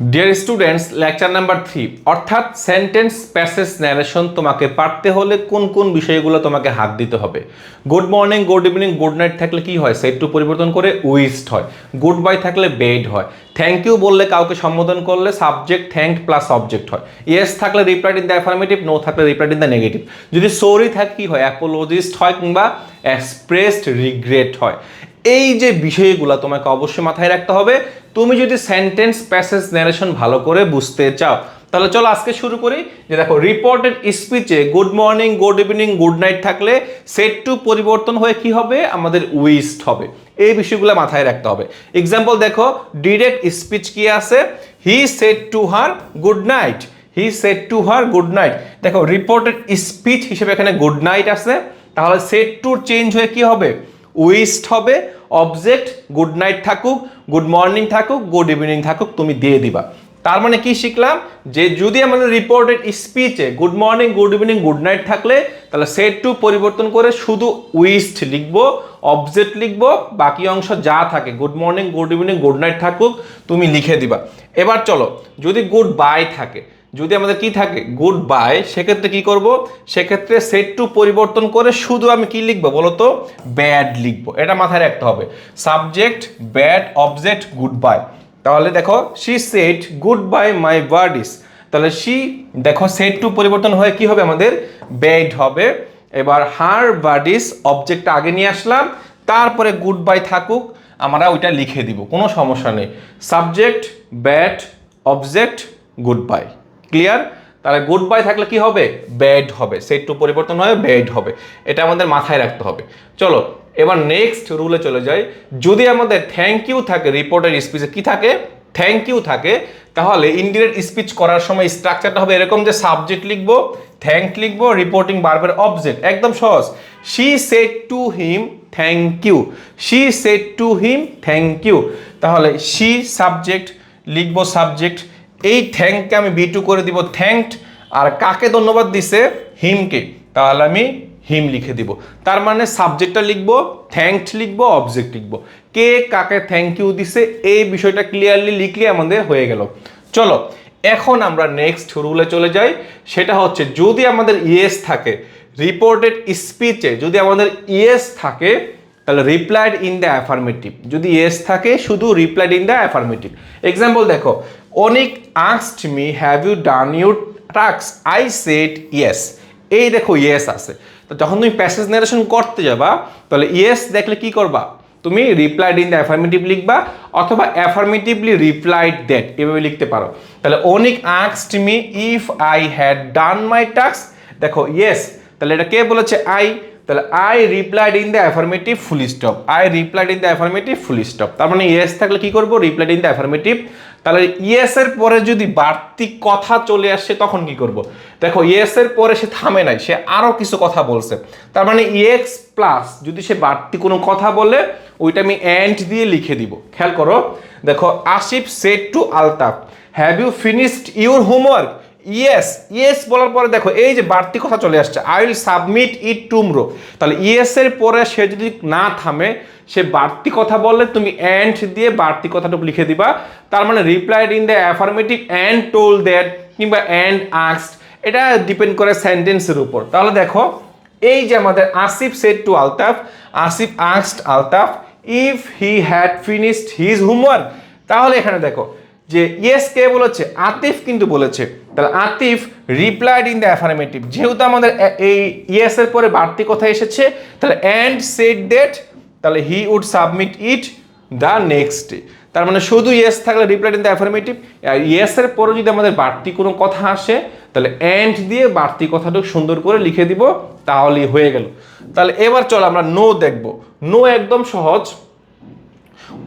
Dear students lecture number three অর্থাৎ sentence passage narration তোমাকে পারতে হলে কোন কোন বিষয়গুলো তোমাকে হাত দিতে হবে? Good morning good evening good night থাকলে কি হয়? সেট টু পরিবর্তন করে উইস্ট হয়। গুড বাই থাকলে বেড হয়। থ্যাংক ইউ বললে কাউকে সম্বোধন করলে সাবজেক্ট থ্যাংক প্লাস অবজেক্ট হয়। ইয়েস থাকলে replied in the affirmative no থাকলে রিপ্লাইড ইন দ্য নেগেটিভ যদি সরি থাকে কি হয়? অ্যাপোলজিস্ট হয় কিংবা এক্সপ্রেসড রিগ্রেট হয়। এই যে বিষয়গুলো তোমাকে অবশ্যই মাথায় রাখতে হবে। তুমি যদি সেন্টেন্স প্যাসেজ ন্যারেশন ভালো করে বুঝতে চাও, তাহলে চলো আজকে শুরু করি। যে দেখো reported স্পিচে good morning good evening good night থাকলে সেট টু পরিবর্তন হয়ে কি হবে? আমাদের উইস্ট হবে। এই বিষয়গুলো মাথায় রাখতে হবে। এক্সাম্পল দেখো ডিরেক্ট স্পিচ কি আছে? He said to her good night he said to her good night দেখো রিপোর্টেড স্পিচ হিসেবে এখানে গুড নাইট আছে। তাহলে সেট টু চেঞ্জ হয়ে কি হবে? উইস্ট হবে। অবজেক্ট গুড নাইট থাকুক গুড মর্নিং থাকুক গুড ইভিনিং থাকুক, তুমি দিয়ে দিবা। তার মানে কি শিখলাম? যে যদি আমাদের reported স্পিচে good morning good evening good night থাকলে, তাহলে সেট টু পরিবর্তন করে শুধু উইস্ট লিখব অবজেক্ট লিখব, বাকি অংশ যা থাকে good morning good evening good night থাকুক, তুমি লিখে দিবা। এবার চলো, যদি গুড বাই থাকে যদি আমাদের কি থাকে গুড বাই সেক্ষেত্রে কি করব? সেক্ষেত্রে সেট টু পরিবর্তন করে শুধু আমি কি লিখব বলতো? ব্যাড লিখব। এটা মাথায় রাখতে হবে। Subject bade object good bye তাহলে দেখো she said good bye my birdies তাহলে শি দেখো সেট টু পরিবর্তন হয়ে কি হবে আমাদের? ব্যাড হবে। এবার হার বার্ডিস অবজেক্টটা আগে নিয়ে আসলাম। তারপরে গুড বাই থাকুক, আমরা ওইটা লিখে দিব। কোনো সমস্যা নেই। Subject bade object good bye clear তাহলে গুড বাই থাকলে কি হবে? ব্যাড হবে। সেট টু পরিবর্তন হয়ে ব্যাড হবে। এটা আমাদের মাথায় রাখতে হবে। চলো, এবার নেক্সট রুলে চলে যাই। যদি আমাদের থ্যাংক ইউ থাকে রিপোর্টের স্পিচে কি থাকে? থ্যাংক ইউ থাকে, তাহলে ইন্ডিরেক্ট স্পিচ করার সময় স্ট্রাকচারটা হবে এরকম যে সাবজেক্ট লিখব থ্যাংক লিখব রিপোর্টিং বারবার অবজেক্ট একদম সহজ। She said to him thank you she said to him thank you তাহলে শি সাবজেক্ট লিখব সাবজেক্ট এই থ্যাংককে আমি বি টু করে দিব থ্যাংকড আর কাকে ধন্যবাদ দিছে? হিমকে। তাহলে আমি হিম লিখে দিব। তার মানে সাবজেক্টটা লিখব থ্যাংকড লিখব অবজেক্ট লিখব। কে কাকে থ্যাংক ইউ দিছে, এই বিষয়টা ক্লিয়ারলি লিখলে আমাদের হয়ে গেল। চলো, এখন আমরা নেক্সট রুলে চলে যাই। সেটা হচ্ছে, যদি আমাদের ইয়েস থাকে রিপোর্টেড স্পিচে যদি আমাদের ইয়েস থাকে তাহলে রিপ্লাইড ইন দ্য অ্যাফার্মেটিভ যদি ইয়েস থাকে, শুধু replied in the affirmative example দেখো, Anik asked me have you done your tasks I said yes এই দেখো ইয়েস আছে। তো যখন তুমি প্যাসেজ নারেশন করতে যাবা, তাহলে ইয়েস দেখলে কি করবা? তুমি রিপ্লাইড ইন দ্য অ্যাফার্মেটিভ লিখবা, অথবা অ্যাফার্মেটিভলি রিপ্লাইড দ্যাট এভাবে লিখতে পারো। তাহলে Anik asked me if I had done my tasks দেখো ইয়েস তাহলে এটা কে বলেছে? আই তাহলে I replied in the affirmative full stop I replied in the affirmative full stop তার মানে ইয়েস থাকলে কি করব? রিপ্লাইড ইন দ্য অ্যাফার্মেটিভ তাহলে ইয়েস এর পরে যদি বাড়তি কথা চলে আসে, তখন কি করব? দেখো ইয়েস এর পরে সে থামে নাই, সে আরও কিছু কথা বলছে। তার মানে ইএক্স প্লাস যদি সে বাড়তি কোনো কথা বলে, ওইটা আমি অ্যান্ড দিয়ে লিখে দিব। খেয়াল করো। দেখো Asif said to Altaf have you finished your homework yes yes বলার পরে দেখো, এই যে বাড়তি কথা চলে আসছে I will submit it tomorrow তাহলে ইয়েস এর পরে সে যদি না থামে, সে বাড়তি কথা বললে তুমি অ্যান্ড দিয়ে বাড়তি কথাটুকু লিখে দিবা। তার মানে replied in the affirmative and told that কিংবা অ্যান্ড আস্ট এটা ডিপেন্ড করে সেন্টেন্সের উপর। তাহলে দেখো, এই যে আমাদের Asif said to Altaf Asif asked Altaf if he had finished his homework তাহলে এখানে দেখো যে ইয়েস কে বলেছে, আতিফ কিন্তু বলেছে। তাহলে Atif replied in the affirmative যেহেতু আমাদের এই ইয়েস এর পরে বাড়তি কথা এসেছে, তাহলে অ্যান্ড সেট দ্যাট তাহলে he would submit it the next day তার মানে শুধু ইয়েস থাকলে রিপ্লাইড ইন দ্য অ্যাফার্মেটিভ আর ইয়েস এর পরে যদি আমাদের বাড়তি কোনো কথা আসে, তাহলে অ্যান্ড দিয়ে বাড়তি কথাটুকু সুন্দর করে লিখে দিব, তাহলেই হয়ে গেল। তাহলে এবার চল আমরা নো দেখব। নো একদম সহজ।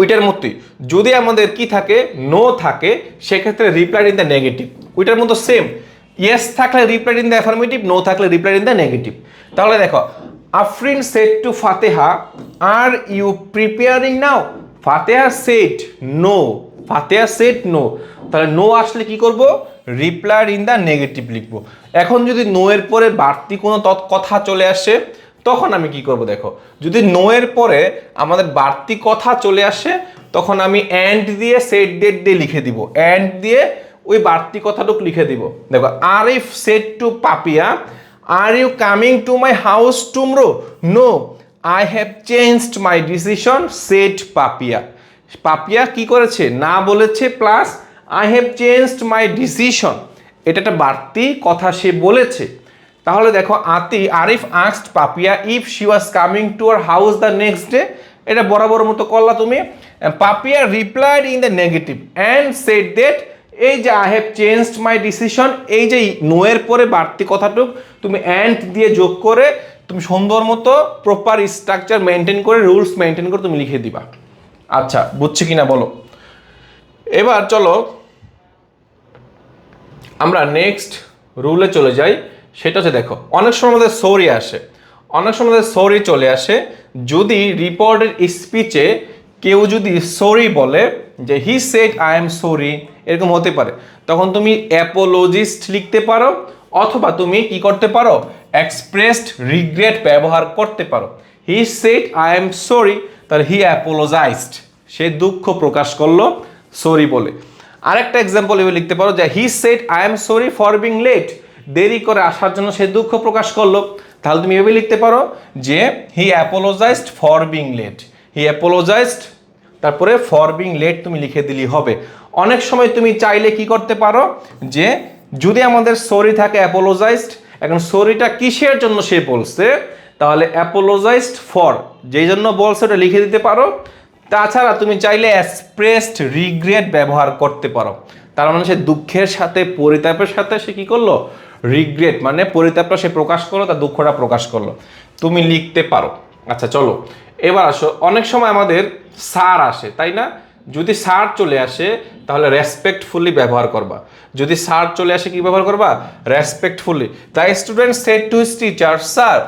ওইটার মতোই যদি আমাদের কি থাকে নো থাকে, সেক্ষেত্রে রিপ্লাইড ইন দ্য নেগেটিভ ওইটার মতো সেম ইয়েস থাকলে replied in the affirmative no থাকলে রিপ্লাইড ইন দ্য নেগেটিভ তাহলে দেখো, Afrin said to Fatiha are you preparing now Fatiha said no Fatiha said no তাহলে নো আসলে কি করব? রিপ্লাইড ইন দ্য নেগেটিভ লিখব। এখন যদি নো এর পরে বাড়তি কোনো তৎ কথা চলে আসে তখন আমি কি করব দেখো? যদি নো এর পরে আমাদের বাড়তি কথা চলে আসে, তখন আমি অ্যান্ড দিয়ে সেট ডেট দিয়ে লিখে দিব। অ্যান্ড দিয়ে ওই বাড়তি কথাটুকু লিখে দিব। দেখো Arif said to Papia are you coming to my house tomorrow no I have changed my decision said Papia Papia কি করেছে? না বলেছে plus I have changed my decision এটা একটা বাড়তি কথা সে বলেছে। তাহলে দেখো আতি, Arif asked Papia, if, she was coming to her house the next day? এটা বরাবর মতো করলা তুমি। Papia replied in the negative and said that, এই যে I have changed my decision, এই যে নোয়ের পরে বাড়তি কথাটুক, তুমি অ্যান্ড দিয়ে যোগ করে, তুমি সুন্দর মতো প্রপার স্ট্রাকচার মেনটেন করে রুলস মেনটেন করে তুমি লিখে দিবা। আচ্ছা বুঝছি কিনা বলো? এবার চলো, আমরা নেক্সট রুলে চলে যাই। সেটা হচ্ছে দেখো, অনেক সময় আমাদের সরি আসে। অনেক সময় আমাদের সরি চলে আসে। যদি রিপোর্টের স্পিচে কেউ যদি সরি বলে যে he said I am sorry এরকম হতে পারে। তখন তুমি অ্যাপোলজিস্ট লিখতে পারো, অথবা তুমি কি করতে পারো এক্সপ্রেসড রিগ্রেট ব্যবহার করতে পারো। He said I am sorry তার হি অ্যাপোলোজাইজড সে দুঃখ প্রকাশ করল সরি বলে। আরেকটা এক্সাম্পল এভাবে লিখতে পারো যে he said I am sorry for being late দেরি করে আসার জন্য সে দুঃখ প্রকাশ করল। তাহলে তুমি এভাবে লিখতে পারো যে he apologised for being late he apologised তারপরে ফর বিং লেট তুমি লিখে দিলেই হবে। অনেক সময় তুমি চাইলে কি করতে পারো যে, যদি আমাদের সরি থাকে অ্যাপোলোজাইজড এখন সরিটা কিসের জন্য সে বলছে? তাহলে অ্যাপোলোজাইজড ফর যেই জন্য বলছে ওটা লিখে দিতে পারো। তাছাড়া তুমি চাইলে এক্সপ্রেসড রিগ্রেট ব্যবহার করতে পারো। তার মানে সে দুঃখের সাথে, পরিতাপের সাথে সে কি করল? রিগ্রেট মানে পরিতাপটা সে প্রকাশ করল, তার দুঃখটা প্রকাশ করল। তুমি লিখতে পারো। আচ্ছা চলো। এবার আসো। অনেক সময় আমাদের সার আসে, তাই না? যদি সার চলে আসে, তাহলে রেসপেক্টফুলি ব্যবহার করবা। যদি সার চলে আসে, কি ব্যবহার করবা? রেসপেক্টফুলি তাই student said to his teacher sir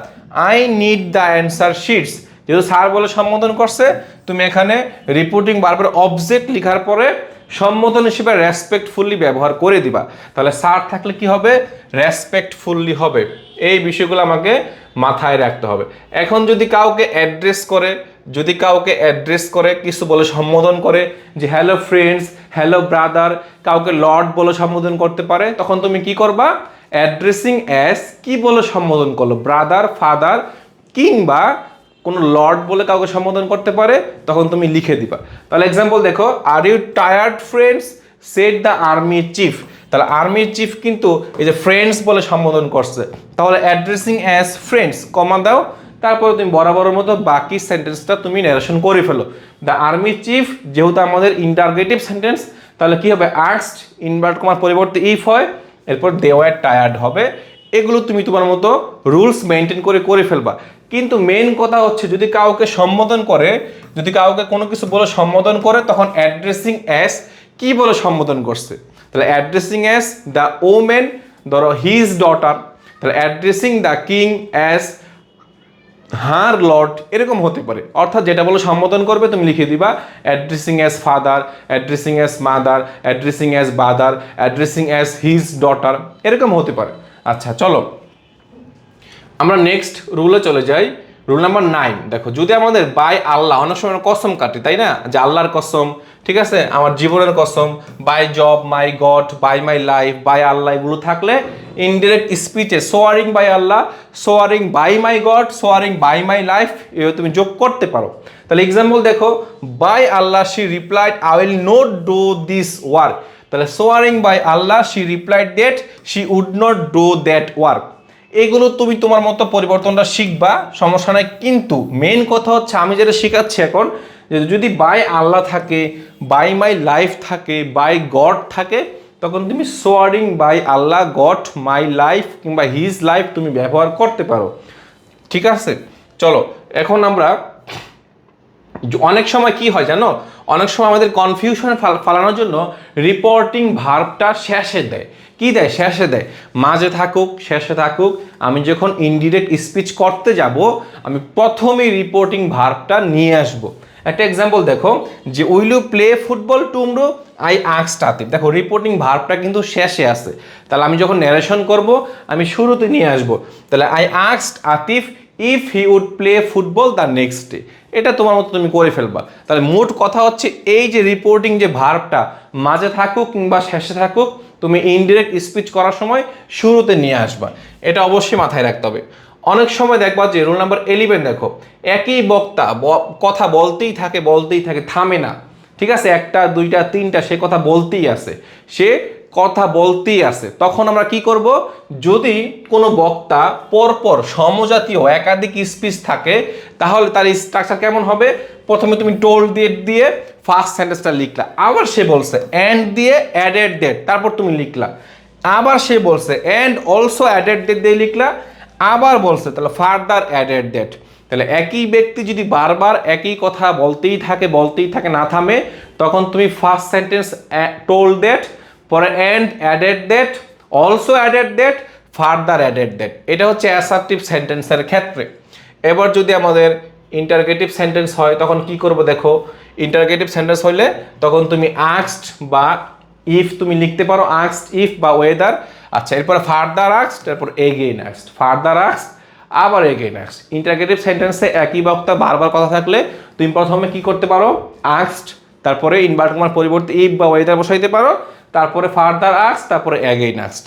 I need the answer sheets যেহেতু স্যার বলে সম্বোধন করছে, তুমি এখানে রিপোর্টিং বারবার অবজেক্ট লেখার পরে সম্বোধন হিসেবে রেসপেক্টফুলি ব্যবহার করে দিবা। তাহলে স্যার থাকলে কি হবে? রেসপেক্টফুল্লি হবে। এই বিষয়গুলো আমাকে মাথায় রাখতে হবে। এখন যদি কাউকে অ্যাড্রেস করে, যদি কাউকে অ্যাড্রেস করে, কিছু বলে সম্বোধন করে যে হ্যালো ফ্রেন্ডস হ্যালো ব্রাদার কাউকে লর্ড বলে সম্বোধন করতে পারে, তখন তুমি কি করবা? অ্যাড্রেসিং অ্যাস কি বলে সম্বোধন করল? ব্রাদার ফাদার কিংবা কোনো লর্ড বলে কাউকে সম্বোধন করতে পারে, তখন তুমি লিখে দিবা। তাহলে এক্সাম্পল দেখো are you tired friends set the army chief তাহলে আর্মির চিফ কিন্তু এই যে ফ্রেন্ডস বলে সম্বোধন করছে। তাহলে অ্যাড্রেসিং অ্যাজ ফ্রেন্ডস কমা দাও। তারপরে তুমি বরাবরের মতো বাকি সেন্টেন্সটা তুমি ন্যারেশন করে ফেলো। দ্য আর্মি চিফ যেহেতু আমাদের ইন্টারগেটিভ সেন্টেন্স তাহলে কি হবে? আর্টস ইনভার্ট কমার পরিবর্তে ইফ হয়। এরপর দে ওয়ার টায়ার্ড হবে। এগুলো তুমি তোমার মতো রুলস মেনটেন করে করে ফেলবা। কিন্তু মেন কথা হচ্ছে যদি কাউকে সম্বোধন করে, যদি কাউকে কোনো কিছু বলে সম্বোধন করে, তখন অ্যাড্রেসিং অ্যাস কি বলে সম্বোধন করছে? তাহলে অ্যাড্রেসিং অ্যাস দ্য ওমেন ধরো হিজ ডটার তাহলে addressing the king as her lord এরকম হতে পারে। অর্থাৎ যেটা বলে সম্বোধন করবে, তুমি লিখে দিবা addressing as father addressing as mother addressing as brother addressing as his daughter এরকম হতে পারে। আচ্ছা চলো। আমরা নেক্সট রুলে চলে যাই। রুল নাম্বার নাইন দেখো, যদি আমাদের বাই আল্লাহ, অনেক সময় কসম কাটি, তাই না? যে আল্লাহর কসম, ঠিক আছে? আমার জীবনের কসম by Jove my God by my life by Allah, এগুলো থাকলে indirect স্পিচে swearing by Allah swearing by my God swearing by my life এভাবে তুমি যোগ করতে পারো। তাহলে এক্সাম্পল দেখো by Allah she replied I will not do this work তাহলে swearing by Allah she replied that she would not do that work এগুলো তুমি তোমার মতো পরিবর্তনটা শিখবা, সমস্যা নাই। কিন্তু মেন কথা হচ্ছে আমি যেটা শেখাচ্ছি এখন যদি বাই আল্লাহ থাকে বাই মাই লাইফ থাকে বাই গড থাকে, তখন তুমি swearing by Allah God my life কিংবা হিজ লাইফ তুমি ব্যবহার করতে পারো। ঠিক আছে? চলো, এখন আমরা অনেক সময় কি হয় জানো? অনেক সময় আমাদের কনফিউশন ফালানোর জন্য রিপোর্টিং ভার্বটা শেষে দেয়। কি দেয়? শেষে দেয়। মাঝে থাকুক, শেষে থাকুক, আমি যখন ইনডিরেক্ট স্পিচ করতে যাব, আমি প্রথমেই রিপোর্টিং ভার্বটা নিয়ে আসব। একটা এক্সাম্পল দেখো, যে will you play football tomorrow I আক্সড Atif দেখো রিপোর্টিং ভার্বটা কিন্তু শেষে আছে। তাহলে আমি যখন ন্যারেশন করব, আমি শুরুতে নিয়ে আসব। তাহলে I আক্সড Atif if he would play football the next day এটা তোমার মতো তুমি করে ফেলবা। তাহলে মোট কথা হচ্ছে, এই যে রিপোর্টিং যে ভার্বটা মাঝে থাকুক কিংবা শেষে থাকুক, তুমি ইনডিরেক্ট স্পিচ করার সময় শুরুতে নিয়ে আসবা। এটা অবশ্যই মাথায় রাখতে হবে। অনেক সময় দেখবা যে রোল নাম্বার ইলেভেন দেখো, একই বক্তা কথা বলতেই থাকে বলতেই থাকে, থামে না। ঠিক আছে? একটা, দুইটা, তিনটা, সে কথা বলতেই আছে। সে কথা বলতেই আছে। তখন আমরা কি করব? যদি কোনো বক্তা পরপর সমজাতীয় একাধিক স্পিচ থাকে, তাহলে তার স্ট্রাকচার কেমন হবে? প্রথমে তুমি টোল দিয়ে দিয়ে ফার্স্ট সেন্টেন্সটা লিখলা। আবার সে বলছে অ্যান্ড দিয়ে অ্যাডেড ডেট তারপর তুমি লিখলা। আবার সে বলছে অ্যান্ড অলসো অ্যাডেড ডেট দিয়ে লিখলা। আবার বলছে, তাহলে ফার্দার অ্যাডেড ডেট তাহলে একই ব্যক্তি যদি বারবার একই কথা বলতেই থাকে বলতেই থাকে, না থামে, তখন তুমি ফার্স্ট সেন্টেন্স টোল দ্যাট পরে and added that also added that further added that এটা হচ্ছে অ্যাসার্টিভ সেন্টেন্সের ক্ষেত্রে। এবার যদি আমাদের ইন্টারগেটিভ সেন্টেন্স হয়, তখন কি করব দেখো? ইন্টারগেটিভ সেন্টেন্স হইলে তখন তুমি আক্সড বা ইফ তুমি লিখতে পারো আক্সড ইফ বা ওয়েদার আচ্ছা এরপরে ফার্দার আক্সড তারপর এগেইন আক্সড ফার্দার আক্সড আবার এগেইন আক্সড ইন্টারগেটিভ সেন্টেন্সে একই বক্তা বারবার কথা থাকলে তুমি প্রথমে কি করতে পারো? আক্সড তারপরে ইনভার্ট ইনভার্টমার পরিবর্তে ইফ বা ওয়েদার বসাইতে পারো। তারপরে ফার্দার আক্স তারপরে অ্যাগেইন আক্সড